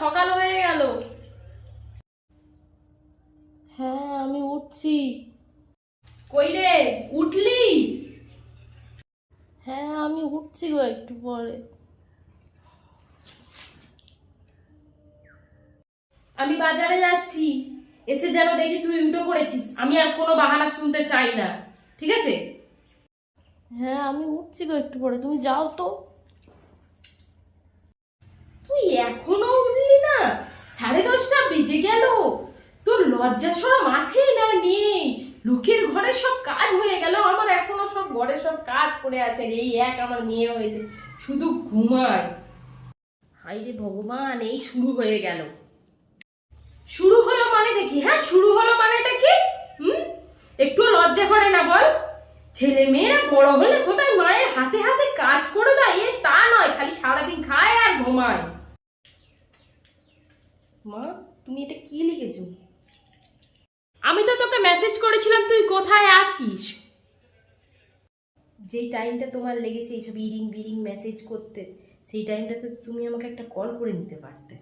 সকাল হয়ে গেল। হ্যাঁ আমি উঠছি। কই রে? উঠলি? হ্যাঁ আমি উঠছি গো একটু পরে। আমি বাজারে যাচ্ছি। এসে যেন দেখি তুই উঠে পড়েছিস। আমি আর কোনো বাহানা শুনতে চাই না। ঠিক আছে? হ্যাঁ আমি উঠছি গো একটু পরে। তুমি যাও তো। তুই এখনও উঠলি না সাড়ে দশটা বেজে গেল তোর লজ্জা সরম আছে না নেই। লোকের ঘরে সব কাজ হয়ে গেল। আমার এখনও সব ঘরে সব কাজ পড়ে আছে এই এক আমার মেয়ে হয়েছে। শুধু ঘুমায়। হাই রে ভগবান, এই শুরু হয়ে গেল। শুরু হলো মানেটা কি? হ্যাঁ শুরু হলো মানেটা কি? হুম? একটু লজ্জা করে না বল। ছেলে মেয়েরা বড় হলে কোথায় মায়ের হাতে হাতে কাজ করে দেয়? এ তা নয়, খালি সারাদিন খায় আর ঘুমায়। মা, তুমি এটা কি লিখেছো? তোকে মেসেজ করেছিলাম তুই কোথায় আছিস? যেই টাইমটা তোমার লেগেছে এইসব ইরিং বিরিং মেসেজ করতে সেই টাইমটাতে তুমি আমাকে একটা কল করে নিতে পারতে।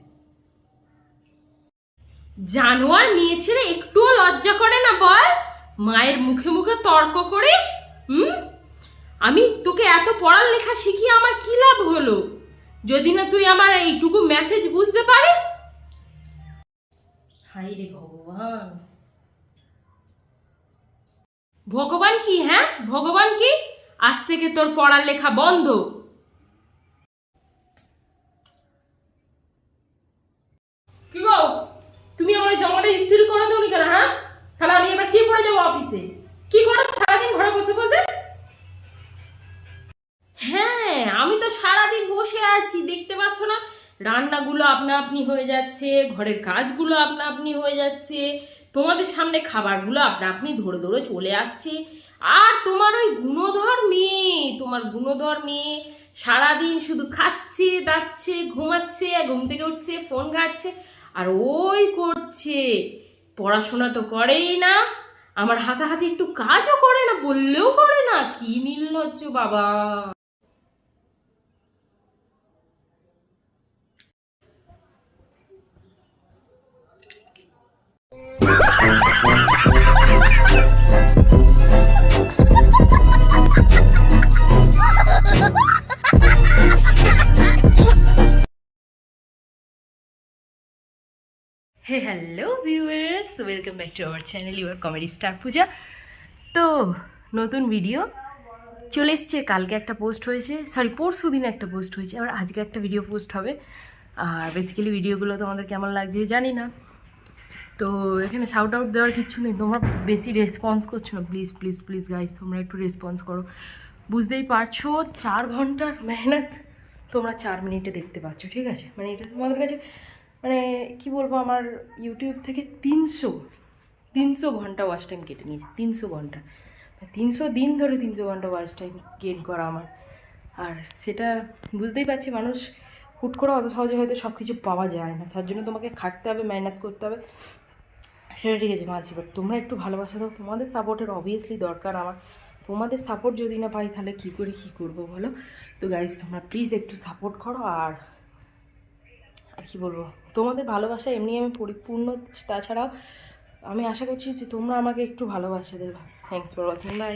জানোয়ার মেয়ে ছেড়ে একটুও লজ্জা করে না বল? মায়ের মুখে মুখে তর্ক করিস? হুম? আমি তোকে এত পড়ালেখা শিখিয়ে আমার কি লাভ হলো? যদি না তুই আমার এইটুকু মেসেজ বুঝতে পারিস? হাই রে ভগবান। ভগবান কি হ্যাঁ? ভগবান কি? আজ থেকে তোর পড়ার লেখা বন্ধ। কি গো? তুমি আমার জামাটা ইস্ত্রি করে দেওনি কেন হ্যাঁ? তাহলে আমি এবার কি করে যাব অফিসে? কি করে সারাদিন ঘরে বসে বসে? হ্যাঁ আমি তো সারাদিন বসে আছি, দেখতে পাচ্ছ না? রান্নাগুলো আপনা আপনি হয়ে যাচ্ছে, ঘরের কাজগুলো আপনা আপনি হয়ে যাচ্ছে তোমাদের সামনে খাবারগুলো আপনা আপনি ধরে ধরে চলে আসছে। আর তোমার ওই গুণধর মেয়ে, তোমার গুণধর মেয়ে সারাদিন শুধু খাচ্ছে, দাচ্ছে, ঘুমাচ্ছে, আর ঘুম থেকে উঠছে, ফোন ঘাটছে, আর ওই করছে। পড়াশোনা তো করেই না, আমার হাতাহাতি একটু কাজও করে না, বললেও করে না, কি নির্লজ্জ বাবা। Hey hello viewers welcome back to our channel your comedy star Puja তো, নতুন ভিডিও চলে এসছে। কালকে একটা পোস্ট হয়েছে। সরি পরশু দিন একটা পোস্ট হয়েছে। আবার আজকে একটা ভিডিও পোস্ট হবে। আর বেসিক্যালি ভিডিওগুলো তোমাদের কেমন লাগছে জানি না। তো, এখানে শাউট আউট দেওয়ার কিছু নেই। তোমরা বেশি রেসপন্স করছ না। প্লিজ প্লিজ প্লিজ গাইজ তোমরা একটু রেসপন্স করো। বুঝতেই পারছ, চার ঘণ্টার মেহনত তোমরা চার মিনিটে দেখতে পাচ্ছ। ঠিক আছে? মানে এটা তোমাদের কাছে মানে কি বলব, আমার ইউটিউব থেকে তিনশো তিনশো ঘণ্টা ওয়াচ টাইম কেটে নিয়েছে, তিনশো ঘণ্টা। তিনশো দিন ধরে তিনশো ঘণ্টা ওয়াচ টাইম গেন করা আমার। আর সেটা বুঝতেই পারছি, মানুষ হুট করে অত সহজে হয়তো সব কিছু পাওয়া যায় না। তার জন্য তোমাকে খাটতে হবে, মেহনত করতে হবে। সেটা ঠিক আছে মাঝি বাট তোমরা একটু ভালোবাসা দাও। তোমাদের সাপোর্টের অবভিয়াসলি দরকার আমার। তোমাদের সাপোর্ট যদি না পাই, তাহলে কী করে কী করব বলো? তো গাইজ তোমরা প্লিজ একটু সাপোর্ট করো, আর আর কি বলব? তোমাদের ভালোবাসা এমনি আমি পরিপূর্ণ, তাছাড়াও আমি আশা করছি যে তোমরা আমাকে একটু ভালোবাসা দেবে। Thanks for watching by